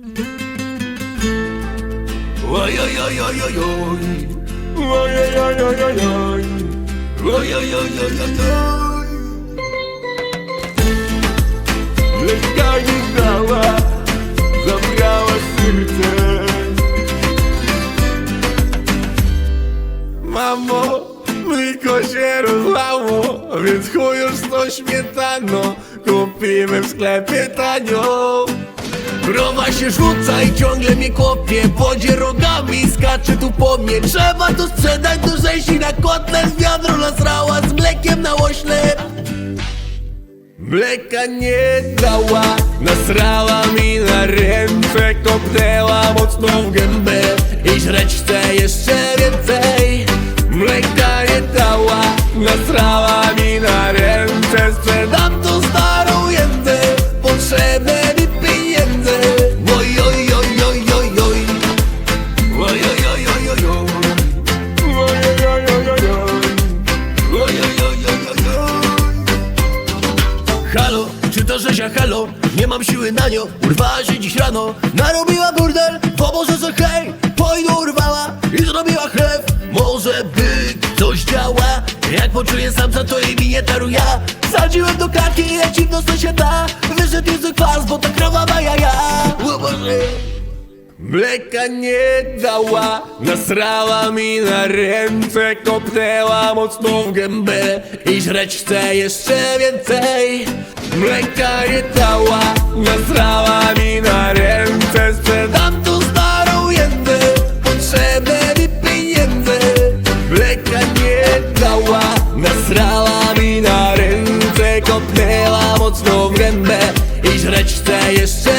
Oj, oj, oj, oj, oj, oj. Oj, oj, oj, oj, oj, oj. Oj, oj, oj, oj, nie dała, zabrała serce. Mamo, mleko się rozlało, więc chuj już z tą śmietaną Kupimy w sklepie tanio Się rzuca i ciągle mnie kopie. Podzie rogami skacze tu po mnie. Trzeba to sprzedać do rzezi na kotlet. Wiadro nasrała z mlekiem na oślep. Mleka nie dała, nasrała mi na ręce. Kopnęła mocno w gębę Halo, czy to Rzesia halo? Nie mam siły na nią, urwała się dziś rano. Narobiła burdel, pomoże że hej Pojdu urwała i zrobiła chleb Może być coś działa? Jak poczuję samca to jej minie taruja Sadziłem do klatki i leci w nos sąsiada Wyszedł niezły kwas, bo ta krowa ma jaja. O Boże Mleka nie dała, nasrała mi na ręce Kopnęła mocno w gębę i źreć chce jeszcze więcej. Mleka nie dała, nasrała mi na ręce Sprzedam tu starą jędę, potrzebne mi pieniędzy. Mleka nie dała, nasrała mi na ręce Kopnęła mocno w gębę i źreć chce jeszcze